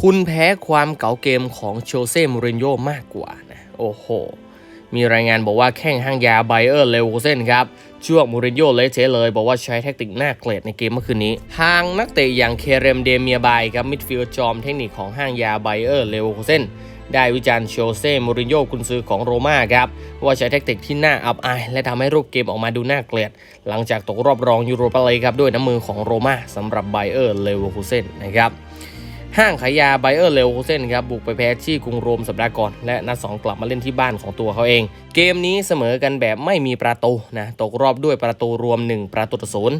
คุณแพ้ความเก๋าเกมของโชเซ่มูรินโญ่มากกว่านะโอ้โห มีรายงานบอกว่าแข้งห้างยาไบเออร์เลวเซนครับช่วงมูรินโญ่เละเทเลย บอกว่าใช้แทคติกหน่าเกลดในเกมเมื่อคืนนี้ ทางนักเตะอย่างเคเรมเดเมียบายครับมิดฟิลด์จอมเทคนิคของห้างยาไบเออร์เลวเซนได้วิจารณ์โชเซ่มูรินโญ่กุนซือของโรม่าครับ ว่าใช้แทคติกที่น่าอับอาย และทำให้รูปเกมออกมาดูน่าเกลียด หลังจากตกรอบรองยูโรปาลีกครับ ด้วยน้ำมือของโรม่าสำหรับไบเออร์เลวเซนนะครับ ห้างขายยาไบเออร์เลวโคเซนครับบุกไปแพ้ที่กรุงโรมสัปดาห์ก่อน และนัดสองกลับมาเล่นที่บ้านของตัวเขาเอง เกมนี้เสมอกันแบบไม่มีประตูนะตกรอบด้วยประตูรวม 1 ประตูต่อศูนย์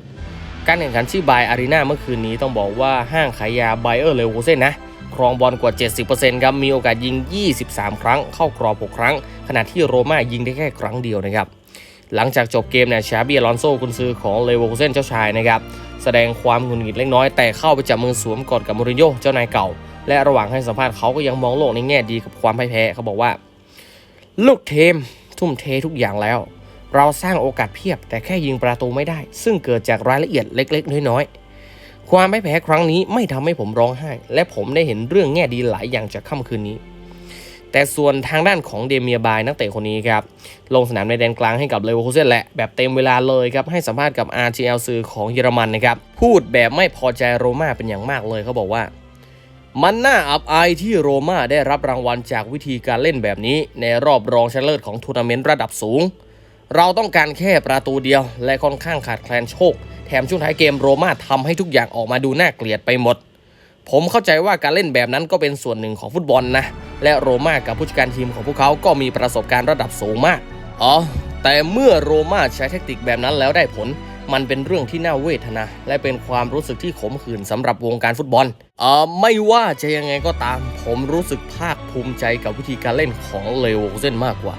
การแข่งขันที่ไบอารีนาเมื่อคืนนี้ต้องบอกว่าห้างขายยาไบเออร์เลวโคเซนนะครองบอลกว่า 70%ครับมีโอกาสยิง 23 ครั้ง เข้ากรอบ 6 ครั้ง ขณะที่โรม่ายิงได้แค่ครั้งเดียวนะครับหลังจากจบเกมเนี่ยชาบีอลอนโซกุนซือของเลวอร์คูเซนเจ้าชายนะครับ แสดงความหงุดหงิดเล็กน้อยแต่เข้าไปจับมือสวมกอดกับมูรินโญ่เจ้านายเก่า และระหว่างให้สัมภาษณ์เขาก็ยังมองโลกในแง่ดีกับความพ่ายแพ้เขาบอกว่า ลูกเทม ทุ่มเททุกอย่างแล้ว เราสร้างโอกาสเพียบ แต่แค่ยิงประตูไม่ได้ ซึ่งเกิดจากรายละเอียดเล็ก ๆ น้อยๆความไม่แพ้ครั้งนี้ไม่ทำให้ผมร้องไห้ และผมได้เห็นเรื่องแง่ดีหลายอย่างจากค่ำคืนนี้ แต่ส่วนทางด้านของเดเมียบายนักเตะคนนี้ครับ ลงสนามในแดนกลางให้กับเลเวอร์คูเซนแหละ แบบเต็มเวลาเลยครับ ให้สัมภาษณ์กับ RTL สื่อของเยอรมันนะครับ พูดแบบไม่พอใจโรม่าเป็นอย่างมากเลยเขาบอกว่า มันน่าอับอายที่โรม่าได้รับรางวัลจากวิธีการเล่นแบบนี้ ในรอบรองชนะเลิศของทัวร์นาเมนต์ระดับสูง เราต้องการแค่ประตูเดียว และค่อนข้างขาดแคลนโชค แถมช่วงท้ายเกมโรม่าทำให้ทุกอย่างออกมาดูน่าเกลียดไปหมด ผมเข้าใจว่าการเล่นแบบนั้นก็เป็นส่วนหนึ่งของฟุตบอลนะ และโรม่ากับผู้จัดการทีมของพวกเขาก็มีประสบการณ์ระดับสูงมาก อ๋อ แต่เมื่อโรม่าใช้แทคติกแบบนั้นแล้วได้ผล มันเป็นเรื่องที่น่าเวทนา และเป็นความรู้สึกที่ขมขื่นสำหรับวงการฟุตบอลเอ่อไม่ว่าจะยังไงก็ตาม ผมรู้สึกภาคภูมิใจกับวิธีการเล่นของเลโวเซนมากกว่า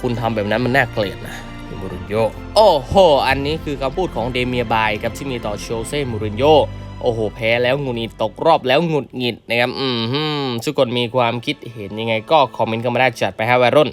คุณทำแบบนั้นมันน่าเกลียดนะมูรินโญ่โอ้โห อันนี้คือคำพูดของเดเมียบายครับที่มีต่อโชเซ่มูรินโญ่ โอ้โหแพ้แล้วงุนีตกรอบแล้วหงุดหงิดนะครับ อืมฮึมทุกคนมีความคิดเห็นยังไงก็คอมเมนต์กันมาได้จัดไปฮะวัยรุ่น